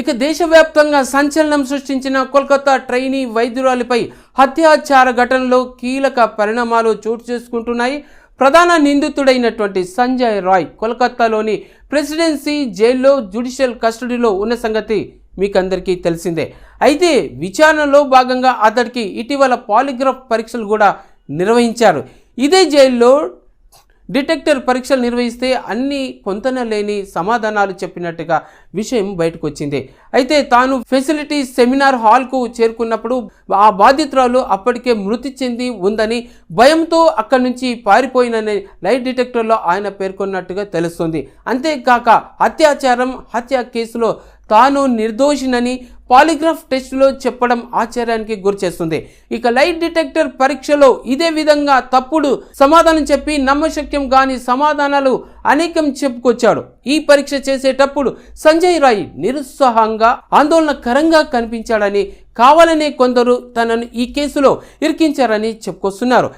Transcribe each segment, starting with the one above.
ఇక దేశవ్యాప్తంగా సంచలనం సృష్టించిన కోల్కతా ట్రైనీ వైద్యురాలిపై హత్యాచార ఘటనలో కీలక పరిణామాలు చోటు చేసుకుంటున్నాయి. ప్రధాన నిందితుడైనటువంటి సంజయ్ రాయ్ కోల్కతాలోని ప్రెసిడెన్సీ జైల్లో జ్యుడిషియల్ కస్టడీలో ఉన్న సంగతి మీకు అందరికీ తెలిసిందే. అయితే విచారణలో భాగంగా అతడికి ఇటీవల పాలిగ్రాఫ్ పరీక్షలు కూడా నిర్వహించారు. ఇదే జైల్లో డిటెక్టర్ పరీక్షలు నిర్వహిస్తే అన్ని పొంతన లేని సమాధానాలు చెప్పినట్టుగా విషయం బయటకు వచ్చింది అయితే తాను ఫెసిలిటీ సెమినార్ హాల్కు చేరుకున్నప్పుడు ఆ బాధితురాలు అప్పటికే మృతి చెంది ఉందని భయంతో అక్కడి నుంచి పారిపోయినని లైట్ డిటెక్టర్లో ఆయన పేర్కొన్నట్టుగా తెలుస్తుంది. అంతేకాక అత్యాచారం హత్య కేసులో తాను నిర్దోషినని పాలిగ్రాఫ్ టెస్టులో చెప్పడం ఆశ్చర్యానికి గురిచేస్తుంది ఇక లైట్ డిటెక్టర్ పరీక్షలో ఇదే విధంగా తప్పుడు సమాధానం చెప్పి నమ్మశక్యం కాని సమాధానాలు అనేకం చెప్పుకొచ్చాడు. ఈ పరీక్ష చేసేటప్పుడు సంజయ్ రాయ్ నిరుత్సాహంగా ఆందోళనకరంగా కనిపించాడని కావాలనే కొందరు తనను ఈ కేసులో ఇరికించారని చెప్పుకొస్తున్నారు.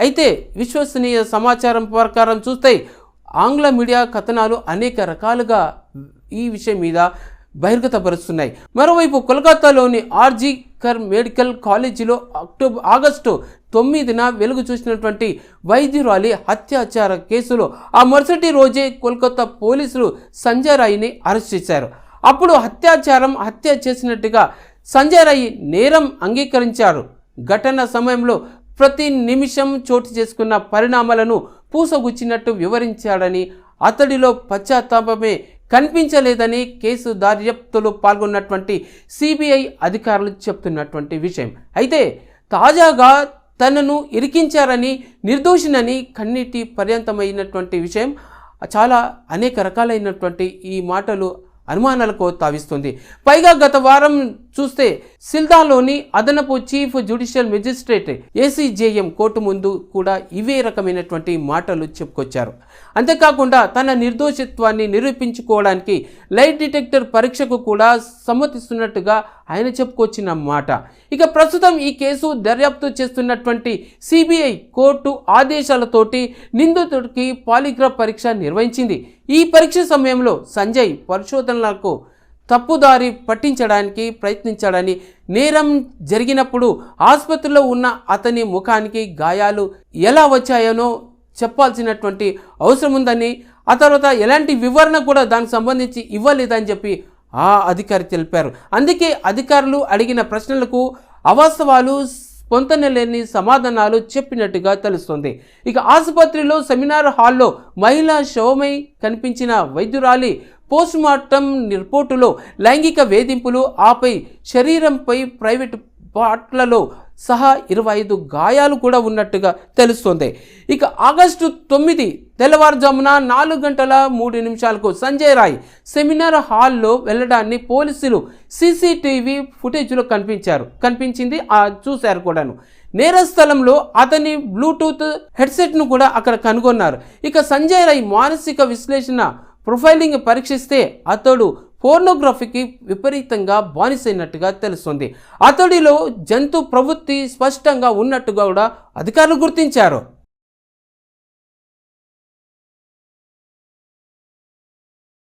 అయితే విశ్వసనీయ సమాచారం ప్రకారం చూస్తే ఆంగ్ల మీడియా కథనాలు అనేక రకాలుగా ఈ విషయం మీద బహిర్గతపరుస్తున్నాయి. మరోవైపు కోల్కతాలోని ఆర్జీ కర్ మెడికల్ కాలేజీలో అక్టోబర్ ఆగస్టు తొమ్మిదిన వెలుగు చూసినటువంటి వైద్యురాలి హత్యాచార కేసులో ఆ మరుసటి రోజే కోల్కతా పోలీసులు సంజయ్ రాయిని అరెస్ట్ చేశారు. అప్పుడు అత్యాచారం హత్య చేసినట్టుగా సంజయ్ రాయ్ నేరం అంగీకరించారు. ఘటన సమయంలో ప్రతి నిమిషం చోటు చేసుకున్న పరిణామాలను పూసగుచ్చినట్టు వివరించాడని అతడిలో పశ్చాత్తాపమే కనిపించలేదని కేసు దర్యాప్తులో పాల్గొన్నటువంటి సిబిఐ అధికారులు చెప్తున్నటువంటి విషయం. అయితే తాజాగా తనను ఇరికించారని నిర్దోషినని కన్నీటి పర్యంతమైనటువంటి విషయం చాలా అనేక రకాలైనటువంటి ఈ మాటలు అనుమానాలకు తావిస్తుంది. పైగా గత వారం చూస్తే సిల్దాలోని అదనపు chief judicial magistrate A C J M court ముందు కూడా ఇవే రకమైనటువంటి మాటలు చెప్పుకొచ్చారు. అంతేకాకుండా తన నిర్దోషిత్వాన్ని నిరూపించుకోవడానికి లైట్ డిటెక్టర్ పరీక్షకు కూడా సమ్మతిస్తున్నట్టుగా ఆయన చెప్పుకొచ్చిన మాట. ఇక ప్రస్తుతం ఈ కేసు దర్యాప్తు చేస్తున్నటువంటి సిబిఐ కోర్టు ఆదేశాలతోటి నిందితుడికి పాలిగ్రాఫ్ పరీక్ష నిర్వహించింది. ఈ పరీక్ష సమయంలో సంజయ్ పరిశోధనలకు తప్పుదారి పట్టించడానికి ప్రయత్నించాడని నేరం జరిగినప్పుడు ఆసుపత్రిలో ఉన్న అతని ముఖానికి గాయాలు ఎలా వచ్చాయనో చెప్పాల్సినటువంటి అవసరం ఉందని ఆ తర్వాత ఎలాంటి వివరణ కూడా దానికి సంబంధించి ఇవ్వలేదని చెప్పి ఆ అధికారి తెలిపారు. అందుకే అధికారులు అడిగిన ప్రశ్నలకు అవాస్తవాలు పొంతనలేని సమాధానాలు చెప్పినట్టుగా తెలుస్తుంది. ఇక ఆసుపత్రిలో సెమినార్ హాల్లో మహిళా శవమై కనిపించిన వైద్యురాలి పోస్ట్మార్టం రిపోర్టులో లైంగిక వేధింపులు ఆపై శరీరంపై ప్రైవేట్ పార్ట్లలో సహా ఇరవై ఐదు గాయాలు కూడా ఉన్నట్టుగా తెలుస్తోంది. ఇక ఆగస్టు తొమ్మిది తెల్లవారుజామున నాలుగు గంటల మూడు నిమిషాలకు సంజయ్ రాయ్ సెమినార్ హాల్లో వెళ్ళడాన్ని పోలీసులు సీసీటీవీ ఫుటేజ్లో కనిపించారు. కనిపించింది ఆ చూశారు కూడాను. నేర స్థలంలో అతని బ్లూటూత్ హెడ్సెట్ను కూడా అక్కడ కనుగొన్నారు. ఇక సంజయ్ రాయ్ మానసిక విశ్లేషణ ప్రొఫైలింగ్ పరీక్షిస్తే అతడు పోర్నోగ్రఫీకి విపరీతంగా బానిసైనట్టుగా తెలుస్తుంది. అతడిలో జంతు ప్రవృత్తి స్పష్టంగా ఉన్నట్టుగా కూడా అధికారులు గుర్తించారు.